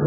ve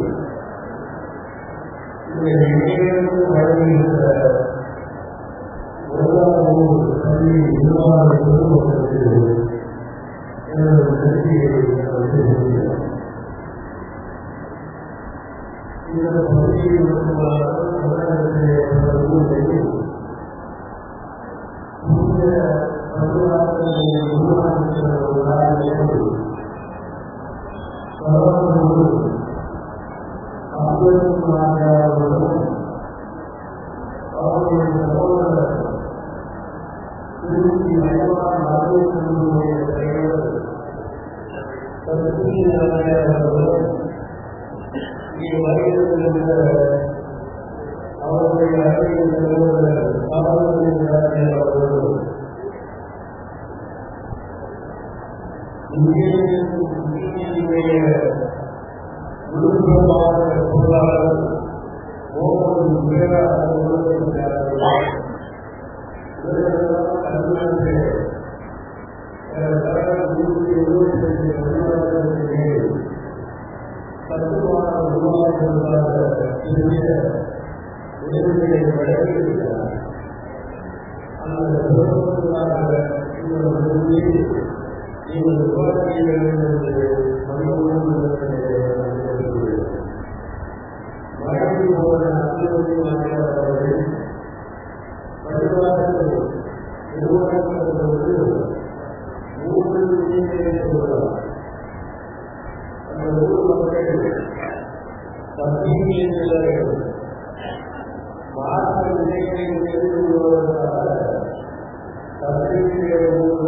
மூன்றாவது அந்த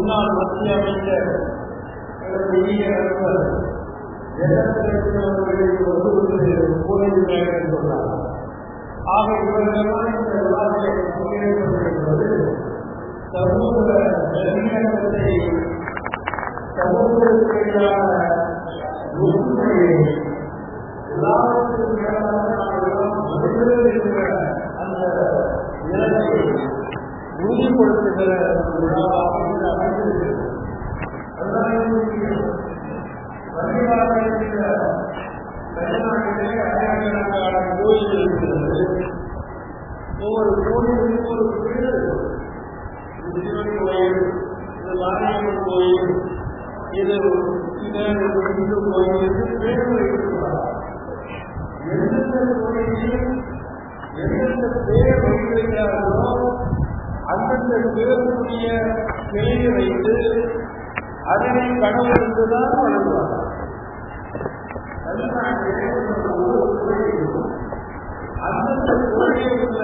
முன்னாள் மத்திய அமைச்சர் எனது இனிய நண்பர் ஜெகத்ரட்சணவர்களின் ஒருவருக்கு கோயில் சொன்னார். ஆக இவர்களெல்லாம் இந்த விழாவில் பங்கேற்பது சமூக நல்லிணக்கத்தை சமூகத்திற்கான ஒற்றுமையை எல்லாவற்றுக்கும் மேலாக நாம் அந்த நிலையை எந்தெந்த கோயிலில் எந்தெந்த பேர் வைத்திருக்கிறார்களோ அந்தந்த பேருடைய சிலையை வைத்து அதனை கடவுள் என்றுதான் வழங்குவார். தமிழ்நாட்டிலே அந்தந்த கோயிலில் உள்ள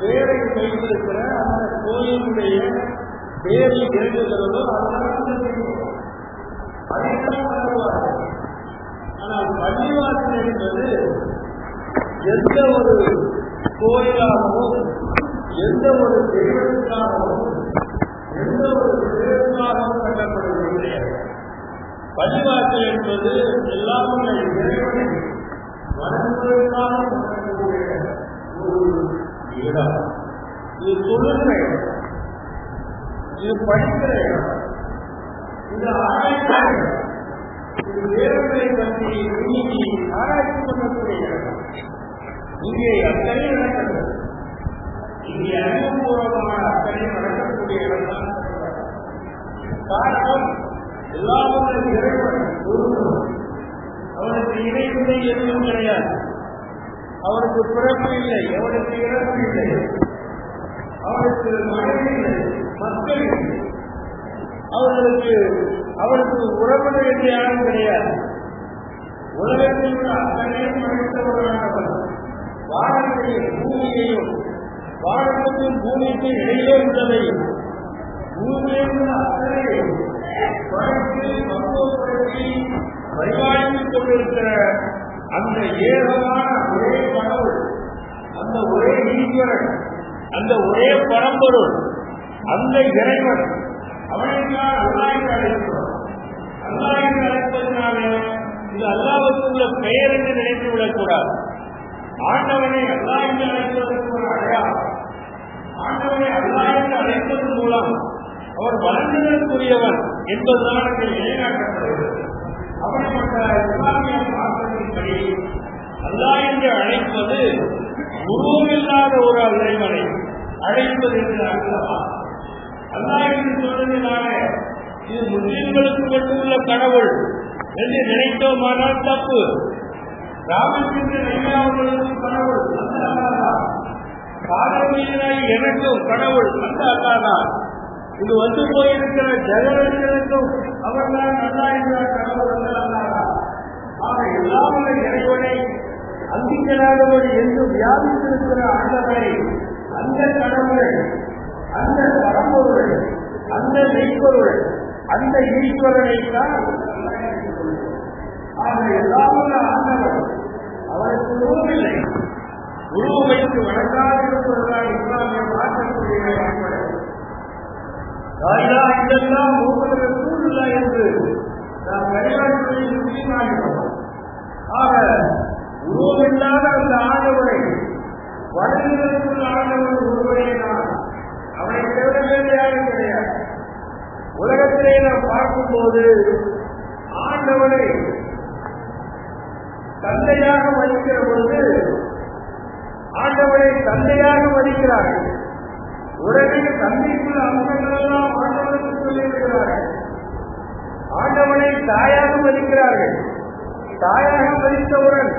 பேரை வைத்திருக்கிற அந்த கோயிலுடைய பேரை எழுதுகிறதோ அதெல்லாம் அதைத்தான் வழங்குவார்கள். ஆனால் பள்ளிவாசல் என்பது எந்த ஒரு கோயிலாகவும் எந்த ஒரு தெய்வத்துக்காகவும் எந்த ஒரு தெய்வத்துக்காகவும் கட்டப்படுவதில்லை பள்ளிவாசல் என்பது எல்லாமே இறைவனை வணங்குவதற்காக கட்டக்கூடிய ஒரு இடம். இது சொல்லுகிற இடம். இது படிக்கிற இடம். இது ஆராய்ச்சி இது வேறுகளை பற்றி இன்னைக்கு ஆராய்ச்சி பண்ணக்கூடிய இடம். இங்கே அத்தனை நடக்கிறது. இங்கே அறிவுபூர்வமான அத்தனை நடக்கக்கூடிய இடம் காரணம் எல்லாரும் இறைவன் அவனுக்கு இணைவினை எதுவும் கிடையாது. அவனுக்கு பிறப்பு இல்லை அவனுக்கு இறப்பு இல்லை. அவனுக்கு மனைவி இல்லை மக்கள் இல்லை. அவர்களுக்கு அவனுக்கு உறவினர் என்று யாரும் கிடையாது. உலகத்தில் உள்ள அத்தனையும் படைத்தவரானவர் வானத்தை பூமியையும் வானத்துக்கும் பூமிக்கும் இடையிலே உள்ளவை பூமியில் உள்ள அத்தனையும் படைத்து பக்குவப்படுத்தி பரிபாலித்துக் கொண்டிருக்கிற அந்த ஏகமான ஒரே கடவுள் அந்த ஒரே ஈஸ்வரன் அந்த ஒரே பரம்பொருள் அந்த இறைவன் அவனைத்தான் அல்லாஹ் அழைக்கிறோம் அல்லாஹ் என்று அழைப்பதனாலே இது அல்லாவுக்கு உள்ள பெயர் என்று நினைத்து விடக்கூடாது ஆண்டவனை அல்லாஹ் அழைப்பதற்கு ஒரு அடையாளம். ஆண்டவனை அல்லாஹ் அழைப்பதன் மூலம் அவர் வழங்குதலுக்குரியவன் என்பதுதான் அங்கே நிலைநாட்டப்படுகிறது. அப்படிப்பட்ட இஸ்லாமிய மாற்றத்தின்படி அல்லாஹ் என்று அழைப்பது உருவமில்லாத ஒரு இறைவனை அழைப்பது என்று அர்த்தமா? அல்லா என்று சொன்னதினால இது முஸ்லிம்களுக்கு மட்டுமுள்ள கடவுள் என்று நினைத்தோமானால் தப்பு. ராமச்சந்திர ஐயா அவர்களுக்கும் கடவுள். அந்த எனக்கும் கடவுள் அந்த அல்லாதான் இது வந்து போயிருக்கிற ஜெகரஞ்சனுக்கும் அவர்தான் நல்லா இருக்கிறார் கடவுள் அந்த அல்லாதான் ஆக எல்லாமே இறைவனை அங்கிக்கலாதவர் என்று வியாபித்திருக்கிற ஆண்டவரை அந்த கடவுளை அந்த பரம்பொருள் அந்த மெய்ப்பொருளை அந்த ஈஸ்வரனை தான் ஆக எல்லாமுள்ள ஆண்டவர் அவருக்கு உருவமில்லை உருவம் வைத்து வணங்காதிருப்பதுதான் இஸ்லாமிய மாற்றக்கூடிய அடிப்படை. தாயிலா இதெல்லாம் ஒவ்வொரு சூழ்நிலை என்று நாம் வழிபாடுகளை முஸ்லீமாகிறோம் ஆக உருவமில்லாத அந்த ஆண்டவரை வணங்குவதற்குள்ள ஆண்டவர் ஒருவரே நான். அவனை தவிர வேறு யாரும் கிடையாது. உலகத்திலே நாம் பார்க்கும்போது ஆண்டவனை தந்தையாக மதிக்கிற பொழுது ஆண்டவரை தந்தையாக மதிக்கிறார்கள். உடனே தந்தைக்குள்ள அம்சங்கள் எல்லாம் ஆண்டவனுக்கு சொல்லியிருக்கிறார்கள் ஆண்டவனை தாயாக மதிக்கிறார்கள். தாயாக மதித்தவுடன்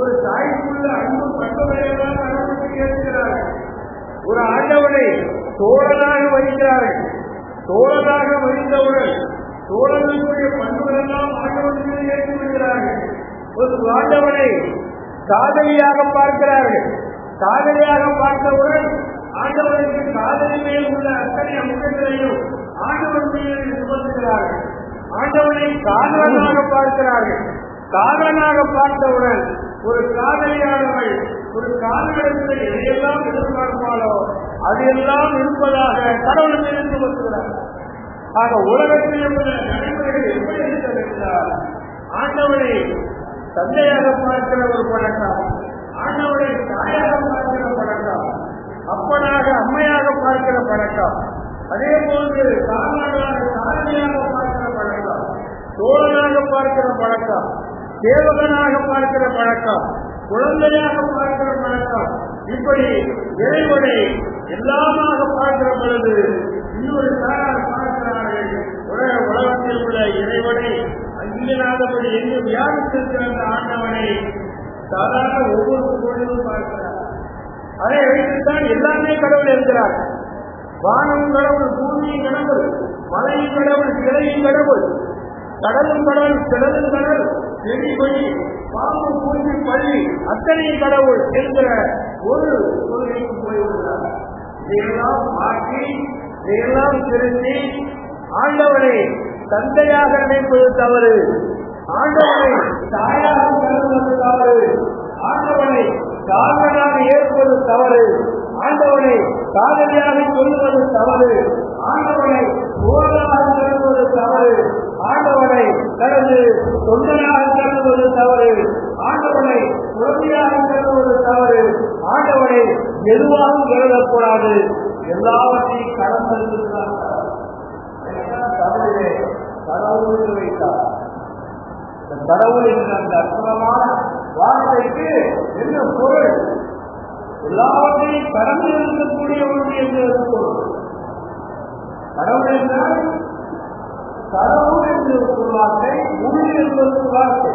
ஒரு தாய்க்குள்ள அன்பு பட்டவரையெல்லாம் அனுமதி கேட்கிறார்கள். ஒரு ஆண்டவனை தோழனாக மதிக்கிறார்கள். தோழனாக மதித்தவுடன் தோழனுக்குரிய பண்புகளெல்லாம் ஆண்டவனுக்கு ஏற்றி ஒரு ஆண்டவனை காதலியாக பார்க்கிறார்கள். காதலியாக பார்த்தவுடன் ஆண்டவனுக்கு காதலி மேல் உள்ள அத்தனை அம்சங்களையும் ஆண்டவன் மீது சுமத்துகிறார்கள். ஆண்டவனை காதலனாக பார்க்கிறார்கள். காதலனாக பார்த்தவுடன் ஒரு காதலியானவள் ஒரு காதலிடத்தில் எதையெல்லாம் எதிர்பார்ப்பாளோ அதையெல்லாம் இருப்பதாக கடவுள் மீது சுமத்துகிறார். ஆக உலகத்தில் உள்ள நடைமுறைகள் எப்படி இருக்க ஆண்டவனை தந்தையாக பார்க்கிற ஒரு பழக்கம் ஆண்டவனை தாயாக பார்க்கிற பழக்கம் அப்பனாக அம்மையாக பார்க்கிற பழக்கம் அதே போன்று தானாக தாரணியாக பார்க்கிற பழக்கம் தோழனாக பார்க்கிற பழக்கம் சேவகனாக பார்க்கிற பழக்கம் குழந்தையாக பார்க்கிற பழக்கம் இப்படி இறைவனை எல்லாமாக பார்க்கிற பொழுது இன்னொரு சாரார் பார்க்கிறார்கள். உலக உலகத்தில் உள்ள இறைவனை அங்கிலாதபடி எங்கும் வியாபித்திருக்கிற அந்த ஆண்டவனை சாதாரண ஒவ்வொரு பொழுதும் பார்க்கிறார். அதை வைத்துத்தான் எல்லாமே கடவுள் இருக்கிறார். வானம் கடவுள் பூமியின் கடவுள் மலையின் கடவுள் கிளையின் கடவுள் கடலும் கடல் கடலும் கடல் செடி கொடி பாம்பு பூச்சி பள்ளி அத்தனை கடவுள் என்கிற ஒரு கொள்கைக்கு போய்விடுகிறார் இதையெல்லாம் மாற்றி இதையெல்லாம் திருத்தி ஆண்டவனை தந்தையாக நினைப்பது தவறு. ஆண்டவனை தாயாக கருதுவது தவறு. ஆண்டவனை காரணமாக ஏற்பது தவறு. ஆண்டவனை காதலியாக சொல்வது தவறு. ஆண்டவனை ஓராக கருதுவது தவறு. ஆண்டவனை தனது தொண்டனாக கருதுவது தவறு. ஆண்டவனை குழந்தையாக கருதுவது தவறு. ஆண்டவனை எதுவாக கருதக்கூடாது எல்லாவற்றையும் கடந்திருக்கிறார் தமிழிலே கடவுள் வைத்தார். இந்த கடவுள் என்ற அந்த அற்புதமான வார்த்தைக்கு என்ன பொருள்? எல்லாவற்றையும் கடந்து இருக்கக்கூடிய ஒன்று என்று பொருள் கடவுள் என்றால் கடவுள் என்று ஒரு வார்த்தை உள் என்பது வார்த்தை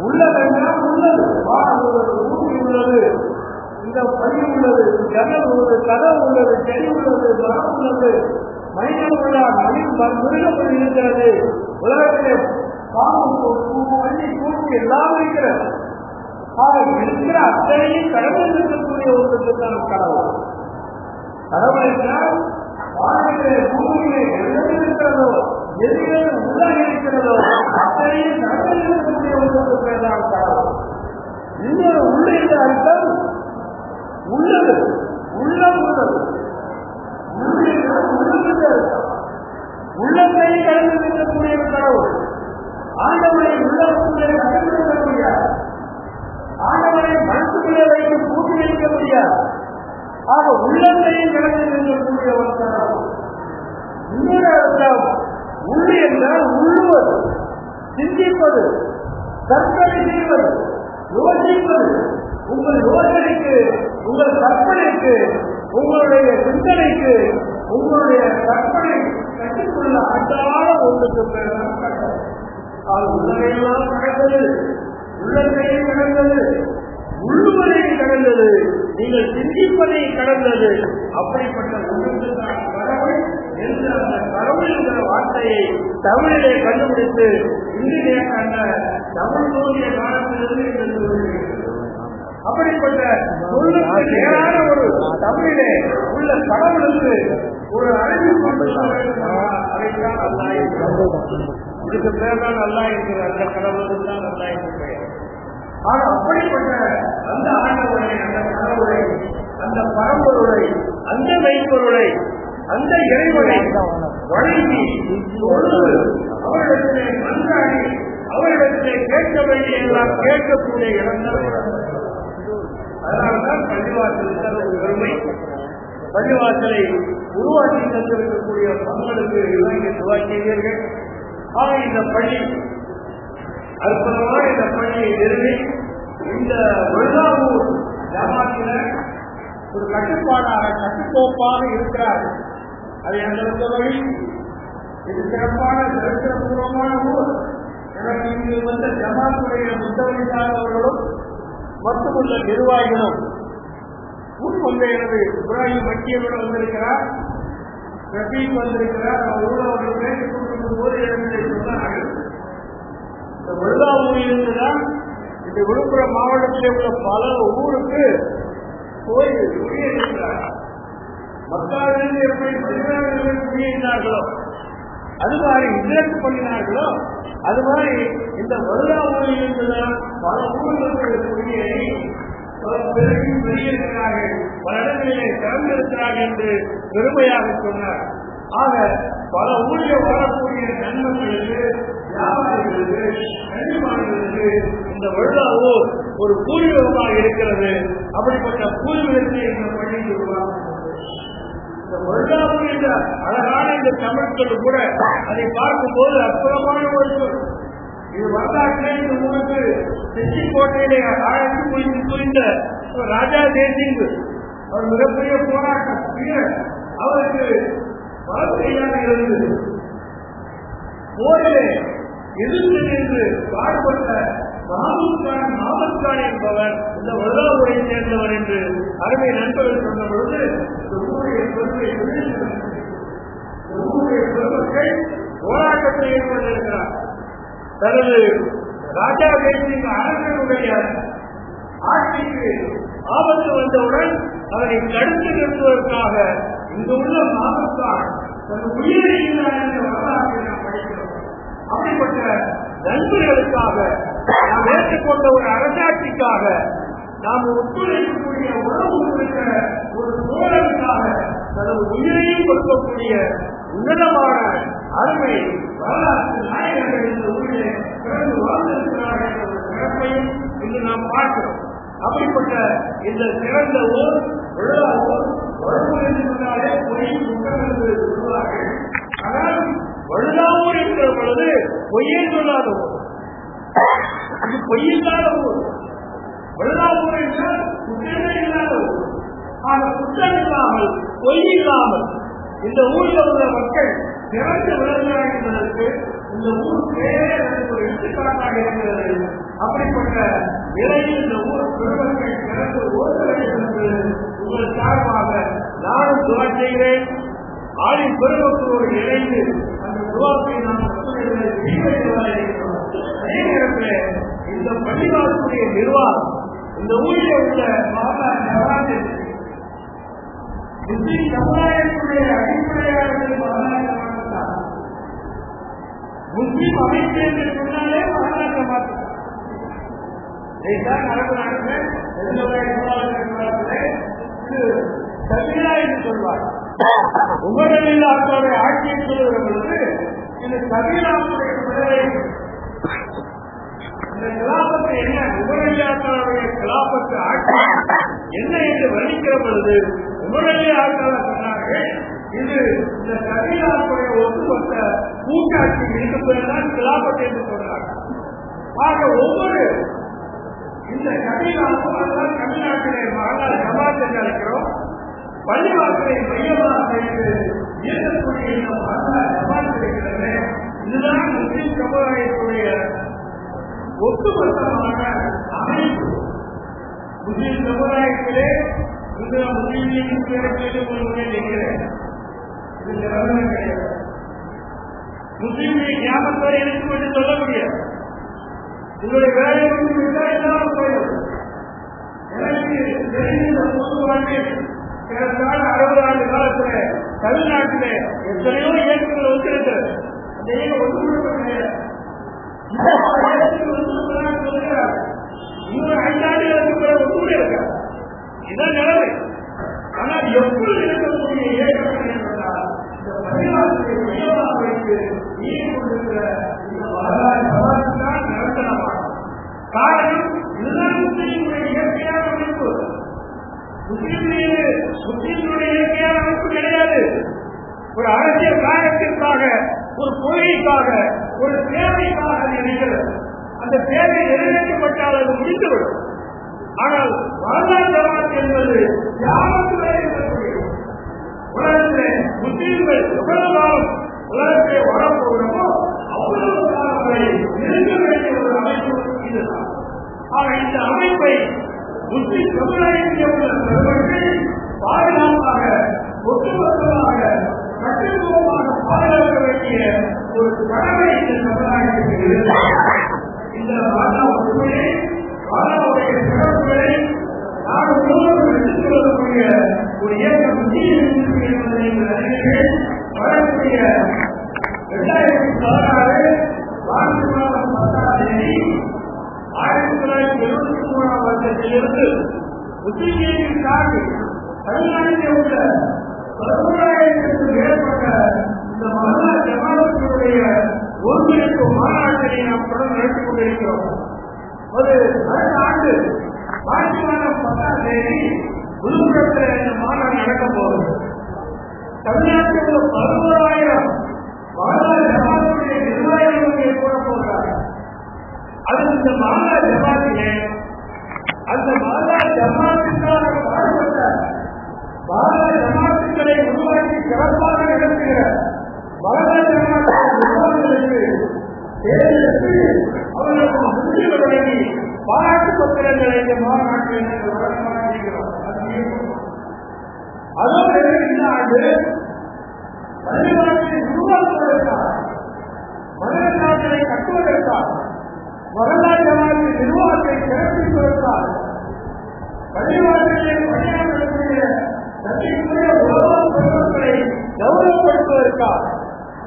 உள்ளதென்றால் உள்ளது. வாழ்வது உள்ளது உள்ளது இந்த பள்ளி உள்ளது ஜன்னல் உள்ளது கதவு உள்ளது செடி உள்ளது மரம் உள்ளது. மனிதன் உள்ளார் மனித மிருகம் இருக்கிறது. உலகத்திலே பாம்பு வண்டி பூச்சி எல்லாம் இருக்கிறது ஆக இருக்கிற அத்தனையும் கடவுள் இருக்கக்கூடிய ஒன்றுக்கு கடவுள் கடவுள் என்றால் சிந்திப்பதை அப்படிப்பட்ட ஒன்றுக்கு கடவுள் என்று அந்த கடவுள் என்ற வார்த்தையை தமிழிலே கண்டுபிடித்து இந்திய கண்ட தமிழ் தோன்றிய காலத்திலிருந்து அப்படிப்பட்ட சொல்லுக்கு நேரான ஒரு தமிழிலே உள்ள கடவுளுக்கு ஒரு அறிவிப்பு அதைத்தான் அல்லா இதுக்கு பேர் தான் நல்லா இருக்கிற அந்த கடவுளுக்கு தான் நல்லா இருக்கிறேன் ஆனா அப்படிப்பட்ட அந்த ஆண்டவரை அந்த கடவுளை அந்த பரம்பொருளை அந்த மெய்ப்பொருளை அந்த இறைவனை வழங்கி அவரிடத்திலே மன்றாடி அவரிடத்திலே கேட்க வேண்டிய எல்லாம் கேட்கக்கூடிய இடம் அதனால்தான் பள்ளிவாசல் ஒரு பெருமை. பள்ளிவாசலை உருவாக்கி தந்திருக்கக்கூடிய மக்களுக்கு இலங்கை துவா செய்தீர்கள் ஆக இந்த பள்ளி அற்புதமான இந்த பள்ளியை நிறுவி இந்த ஒரு கட்டுப்பாடாக கட்டுக்கோப்பாக இருக்கிறார்கள். அது அந்த வழி இது சிறப்பான சரித்திரபூர்வமான ஊர். எனக்கு இங்கு வந்த ஜமாத்துடைய முத்தவழிசாரவர்களும் மட்டுமுள்ள நிர்வாகிகளும் முன் வந்த எனது இப்ராஹிம் மக்கியனோட வந்திருக்கிறார். ரபீக் வந்திருக்கிறார். அவரோடு அவர்கள் பேசிக் கொண்டிருக்கும் போது இடத்திலே சொன்னார்கள். இந்த வெள்ளாவூரில் இருந்துதான் இந்த விழுப்புரம் மாவட்டத்திலே உள்ள பல ஊருக்கு போய் குடியேறினார் மக்காவிலிருந்து எப்படி பதினாறு குடியேறினார்களோ அது மாதிரி இலக்கு பண்ணினார்களோ அது மாதிரி இந்த வருடாவூரில் இருந்துதான் பல ஊர்களுக்கு குடியேறி பல பேரையும் வெளியிருக்கிறார்கள் பல இடங்களிலே திறந்திருக்கிறார்கள் என்று பெருமையாக சொன்னார். ஆக பல ஊழிய வரக்கூடிய நண்பர்களுக்கு வியாபாரிகளுக்கு கல்விமான்களுக்கு இந்த வெள்ளாவூர் ஒரு பூர்வீகமாக இருக்கிறது. அப்படிப்பட்ட பூர்வீகத்தை இந்த பள்ளிக்கு உருவாக்கும் இந்த வெள்ளாவூர் என்ற அழகான இந்த தமிழ் சொல்லு கூட அதை பார்க்கும் போது அற்புதமான ஒரு சொல். இது வரலாற்றிலே இந்த ஊருக்கு செஞ்சிக்கோட்டையிலே ஆழ்ந்து புரிந்து புரிந்த ராஜா தேசிங் அவர் மிகப்பெரிய போராட்ட வீரர் அவருக்கு வளர்ச்சியாக இருந்தது. போரிலே எதிர்த்து நின்று பாடுபட்ட மஹமூத் கான் என்பவர் இந்த வல்லாவுரை சேர்ந்தவர் என்று அருமை நண்பர்கள் சொன்ன பொழுது இந்த ஊருடைய பெருமக்கள் போராட்டத்தை ஏற்பட்டிருக்கிறார் தனது ராஜா தேசிய அரசனுடைய ஆட்சிக்கு ஆபத்து வந்தவுடன் அவரை தடுத்து நிறுத்துவதற்காக இங்கு உள்ள மாமத்தான் தன் உயிரை என்ற வரலாற்றை நாம் படிக்கிறோம். அப்படிப்பட்ட நண்பர்களுக்காக ஏற்றுக்கொண்ட ஒரு அரசாட்சிக்காக நாம் ஒத்துழைக்கக்கூடிய உறவு இருக்கிற ஒரு சோழனுக்காக தனது உயிரையும் கொடுக்கக்கூடிய உன்னதமான அருமை வரலாற்று நாயகர்கள் இந்த ஊரிலே பிறந்து வாழ்ந்திருக்கிறார்கள் என்ற சிறப்பையும் இன்று நாம் பார்க்கிறோம். அப்படிப்பட்ட இந்த சிறந்த ஊர் விழா ஊர் வழுவு என்று சொன்னாலே பொய் குற்றம் என்று சொல்வார்கள் ஆனால் வழுதாவூர் என்கிற பொழுது பொய்யே சொல்லாத ஊர் அது பொய்யில்லாத ஊர். வழுதாவூர் என்றால் குற்றமே இல்லாத ஊர். ஆக குற்றம் இல்லாமல் பொய் இல்லாமல் இந்த ஊரில் உள்ள மக்கள் சிறந்து விளங்குகிறார்கள் என்பதற்கு இந்த ஊர் பேரே ஒரு எடுத்துக்காட்டாக இருக்கிறது. அப்படிப்பட்ட நிலையில் இந்த ஊர் பெருமக்கள் சிறந்து ஓட்ட வேண்டும் என்று உங்கள் சார்பாக நானும் துவா செய்கிறேன். ஆளின் பெருமக்களோடு இணைந்து அந்த துவாக்கை நாம் செய்வதை பள்ளிவாசலுடைய நிர்வாகம். இந்த ஊரில் உள்ள சமுதாயத்துடைய அடிப்படையாளர்கள் மகாராஜா முஸ்லிம் அமைப்பு என்று சொன்னாலே மகாராஜா இதைத்தான் அரபு நாட்டில் என்று சொல்வார். உமரில் ஆட்சியை சொல்லுகிற பொழுது இது சபிலாவுடைய இந்த கிலாபத்து என்ன உமரலியாக்களுடைய கிலாபத்து ஆட்சி என்ன என்று வர்ணிக்கிற பொழுது உமரலியாக்கள் சொன்னார்கள் இது இந்த கபீலாக்களுடைய ஒட்டுமொத்த கூட்டாட்சி ஆட்சி இதுக்கு என்று சொன்னார்கள் ஆக ஒவ்வொரு இந்த கபிலாவும் தமிழ்நாட்டிலே மகளால் ஜமாத் என்று அழைக்கிறோம் பள்ளிவாசலை மையமாக வைத்து இயக்கக்கூடிய இந்த மகளால் ஜமாத் இருக்கிறது இதுதான் முஸ்லிம் சமுதாயத்துடைய ஒட்டுமொத்தமான அமைப்பு. முஸ்லிம் சமுதாயத்திலே இந்த முஸ்லிம் லீக் பேருக்கு முன்னே நிற்கிறேன் இது நிரந்தரம் கிடையாது ஞாபகத்தை எனக்கு என்று சொல்ல முடியாது. உங்களுடைய வேலை வந்து விட்டால் போயிடும். எனக்கு தெரிந்த அறுபது ஆண்டு காலத்தில் தமிழ்நாட்டில் எத்தனையோ இயக்கங்கள் வந்திருக்கிறது அந்த இயக்கம் ஒன்று கூட கிடையாது இந்த இயக்கத்தில் ஒன்று சொல்கிறார் இன்னொரு ஐந்தாண்டுகளுக்கு பிறகு கூட நிலைமை ஆனால் எப்பொழுது இருக்கக்கூடிய இயக்கம் என்றால் இந்த நீர் கொண்டிருக்கிற இந்த வரலாறு தான் நிரந்தரமாகும் காரணம் இதுதான் முஸ்லீம்களுடைய இயற்கையான அமைப்பு முஸ்லீம்களுடைய முஸ்லீம்களுடைய இயற்கையான அமைப்பு கிடையாது ஒரு அரசியல் காரணத்திற்காக ஒரு கொள்கைக்காக அந்த தேவை நிறைவேற்றப்பட்டால் அது முடிந்துவிடும். ஆனால் வரலாறு ஜமாத் என்பது யாருக்கு வரை இருக்கக்கூடியது உலகத்திலே முஸ்லீம்கள் எவ்வளவு காலம் உலகத்திலே வரப்போகிறோமோ அவ்வளவு காலம் வரை இருக்க வேண்டிய ஒரு அமைப்பு இதுதான். ஆக இந்த அமைப்பை முஸ்லிம் சமுதாயத்தில் உள்ள பெருமக்கள் பாதுகாப்பாக ஒட்டுமொத்தமாக கட்டுத்துவமாக பாதுகாக்க வேண்டிய ஒரு கடமை வரக்கூடிய இரண்டாயிரத்தி பதினாறு மார்ச் மாதம் தேதி ஆயிரத்தி தொள்ளாயிரத்தி எழுபத்தி மூணாம் வருடத்திலிருந்து முஸ்லீம்களின் சார்பு தமிழ்நாட்டில் உள்ள மேற்பட்ட இந்த மகா ஜமாத்துடைய ஒருங்கிணைப்பு மாநாட்டினை நாம் தொடர்ந்து நடத்திக் கொண்டிருக்கிறோம். ஒரு அடுத்த ஆண்டு மார்ச் மாதம் பத்தாம் தேதி இந்த மாநாடு நடக்க தமிழ்நாட்டில் உள்ள பதினோராயிரம் மாநில ஜமாத்துடைய நிர்வாகிகள் கூட போகிறார் அது இந்த மாநில ஜமாத்திலே அந்த மாநில ஜமாத்திற்கான பாடுபட்ட மாநில ஜமாத்துக்களை உருவாக்கி சிறப்பாக நடத்துகிற மாநில ஜமாத்துடைய நிர்வாகிகளுக்கு தேர்ந்தெடுத்து அவர்களுக்கு முன்னிலை வழங்கி பாராட்டு பத்திரங்களை இந்த மாநாட்டில் வழங்கமாக இருக்கிறோம் அதோடு இந்த ஆண்டு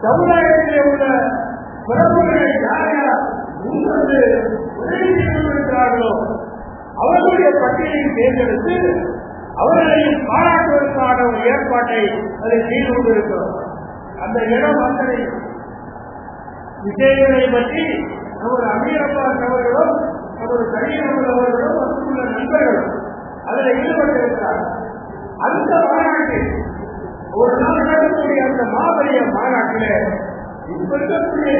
சமுதாயத்திலே உள்ள பிரபுகளை யார் யார் முன்வந்து உதவி செய்து அவர்களுடைய பட்டியலை தேர்ந்தெடுத்து அவர்களை பாராட்டுவதற்கான ஒரு ஏற்பாட்டை அதை செய்து கொண்டிருக்கிறோம். அந்த இடம் அத்தனை விஷயங்களை பற்றி நமது அமீரப்பாஸ் அவர்களும் நமது கரியமல் அவர்களும் மற்றுள்ள நண்பர்களும் அதில் ஈடுபட்டிருக்கிறார்கள். அந்த மாநாட்டில் ஒரு நாள் நடக்கக்கூடிய அந்த மாபெரிய மாநாட்டில் இப்ப இருக்கக்கூடிய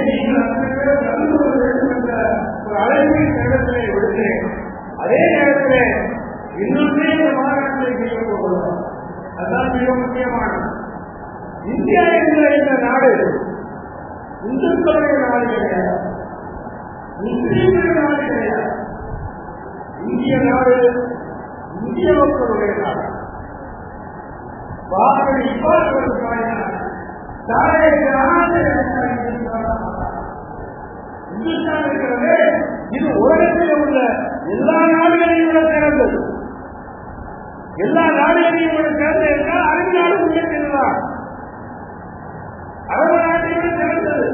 ஒரு அழைப்பை நேரத்திலே விடுகிறேன். அதே நேரத்தில் இன்னொன்றே இந்த மாநாட்டிலே செய்ய அதுதான் மிக முக்கியமானது. இந்தியா என்ற இந்த நாடு இந்துக்களுடைய நாடு கிடையாது. முஸ்லீம்களுடைய நாடு கிடையாது. இந்திய நாடு இந்திய மக்களுடைய நாடு. பாரதி இவ்வாறு தாரே இந்துஸ்தான் இருக்கிறது இது உலகத்தில் உள்ள எல்லா நாடுகளையும் விட சிறந்தது எல்லா நாடுகளையும் விட சிறந்த என்றால் அரபு நாடு முன்னேற்றதுதான் அரபு நாட்டை விட சிறந்தது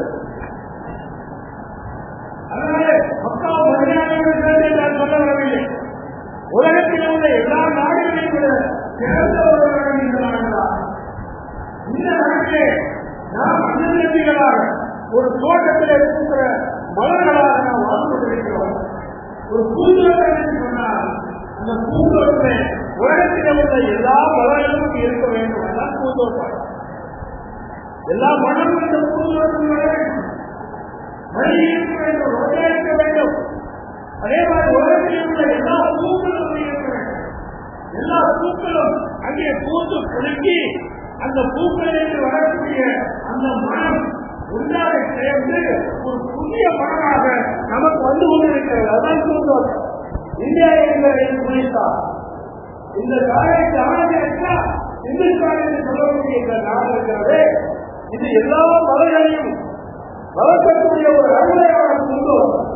அதனால மக்கா மதினாவை விட சிறந்த நான் சொல்ல வரவில்லை உலகத்தில் உள்ள எல்லா நாடுகளையும் விட சிறந்த ஒரு இந்த நாட்டிலே நாம் ஒரு தோட்டத்திலே பூக்கிற மலர்களாக நாம் வாழ்ந்து கொண்டிருக்கிறோம் ஒரு பூந்தோட்டம் என்று சொன்னால் அந்த பூந்தோட்டமே உலகத்தில் உள்ள எல்லா மலர்களும் இருக்க வேண்டும் அதான் பூந்தோட்டம். எல்லா மனமும் இந்த பூந்தோட்டம் வர வேண்டும். மழை இருக்க வேண்டும் ரோஜா இருக்க வேண்டும். அதே மாதிரி உலகத்தில் உள்ள எல்லா பூக்களும் இருக்க வேண்டும். எல்லா பூக்களும் அங்கே பூத்து குலுக்கி அந்த பூக்களிலிருந்து வரக்கூடிய அந்த மனம் ஒன்றாக சேர்ந்து ஒரு புதிய மனமாக நமக்கு வந்து கொண்டிருக்கிறது. அதான் பூந்தோட்டம் இந்தியா என்பதை குறித்தார் இந்த காரியத்தை ஆணையா இந்துஸ்தான் என்று சொல்லக்கூடிய இந்த நாடு இருக்கிறது. இது எல்லா மதங்களையும் வளர்க்கக்கூடிய ஒரு அருமையான பூந்தோட்டம்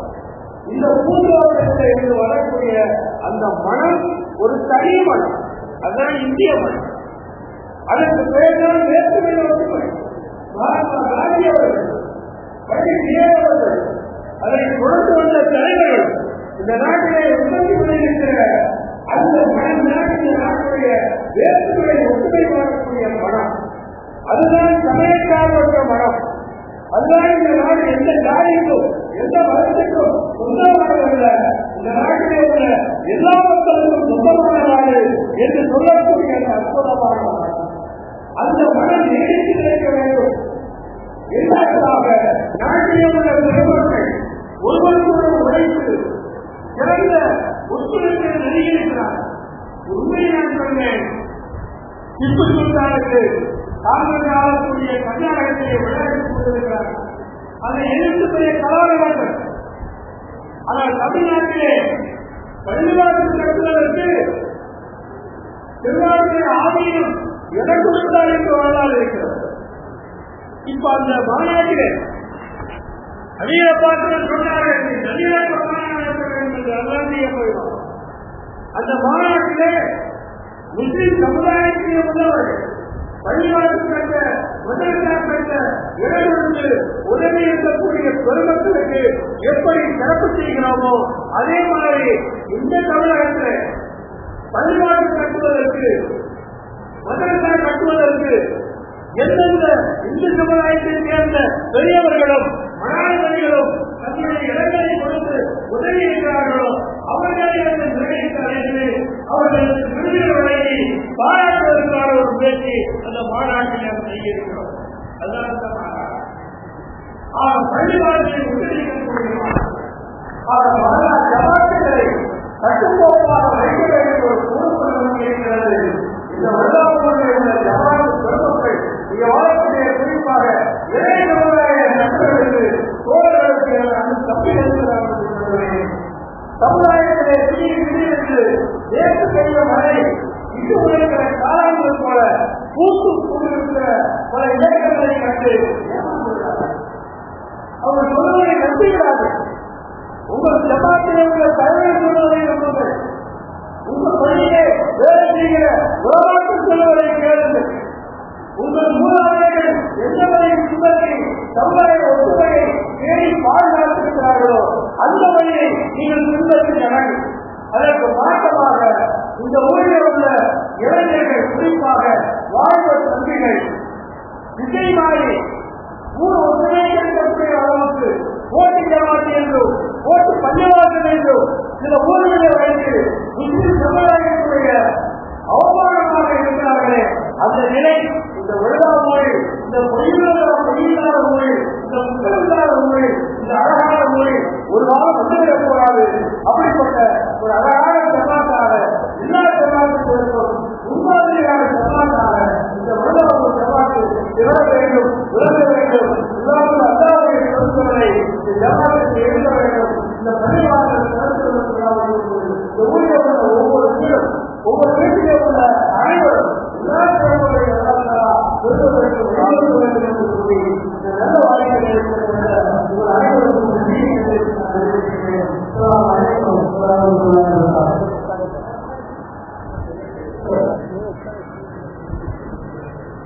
இந்த பூந்தோட்டத்தில் இருந்து வரக்கூடிய அந்த மனம் ஒரு தனி மனம். அதுதான் இந்திய மனம். அதற்கு பேர் தான் ஒற்றுமை மகாத்மா காந்தி அவர்கள் பண்டிட் அவர்கள் அதை தொடர்ந்து வந்த தலைவர்கள் இந்த நாட்டிலே உற்பத்தி பண்ணியிருக்கிற அந்த மனம் தான் இந்த நாட்டுடைய வேற்றுமை ஒற்றுமை பார்க்கக்கூடிய மனம். அதுதான் சமயக்காரர்களுடைய மனம். அதுதான் இந்த நாடு எந்த ஜாதிக்கும் எந்த மதத்துக்கும் சொந்தமானதல்ல இந்த நாட்டிலே உள்ள எல்லா மக்களுக்கும் சொந்தமான நாடு என்று சொல்லக்கூடிய அற்புதமான நாடு அந்த மனம் நீடித்து நிற்க வேண்டும். இரண்டாவதாக நாட்டிலே உள்ள பெருமக்கள் ஒருவருக்கொரு உழைப்பு சிறந்த ஒத்துழைப்பை நெருங்கியிருக்கிறார் உண்மையை நான் சொன்னேன். திப்பு சுல்தானுக்கு தாங்கள் ஆளக்கூடிய கர்நாடகத்திலே விளையாட்டு கொண்டிருக்கிறார். அதை எதிர்த்து பெரிய கலாவிகள் ஆனால் தமிழ்நாட்டிலே பள்ளிவாசல் கட்டுவதற்கு என்று வரலாறு இருக்கிறது. இப்ப அந்த மாநாட்டிலே நவீன பாத்திரம் சொன்னார்கள் நவீன என்று போயிடும் அந்த மாநாட்டிலே முஸ்லிம் சமுதாயத்திலே உள்ளவர்கள் பள்ளிவாசல் உதவி இருக்கக்கூடிய பெருமக்களுக்கு எப்படி சிறப்பு செய்கிறோமோ அதே மாதிரி இந்த தமிழகத்தில் பள்ளிவாசல் கட்டுவதற்கு மதரசா கட்டுவதற்கு எந்தெந்த இந்து சமுதாயத்தை சேர்ந்த பெரியவர்களும் மனாதிபதிகளும் தங்களுடைய இடங்களை கொடுத்து உதவி இருக்கிறார்களோ அவர்களை அந்த நிலையத்தை அவர்களுக்கு விருதுகள் வழங்கி பாராட்டுவதற்கான ஒரு முயற்சி அந்த மாநாட்டில் நாம் செய்திருக்கிறோம். அதுதான் பள்ளிவாசலை உத்தரவிக்கக்கூடிய கட்டுக்கோப்பாக வைக்க வேண்டும் ஒரு பொறுப்பு இருக்கிறது. இந்த வருடம்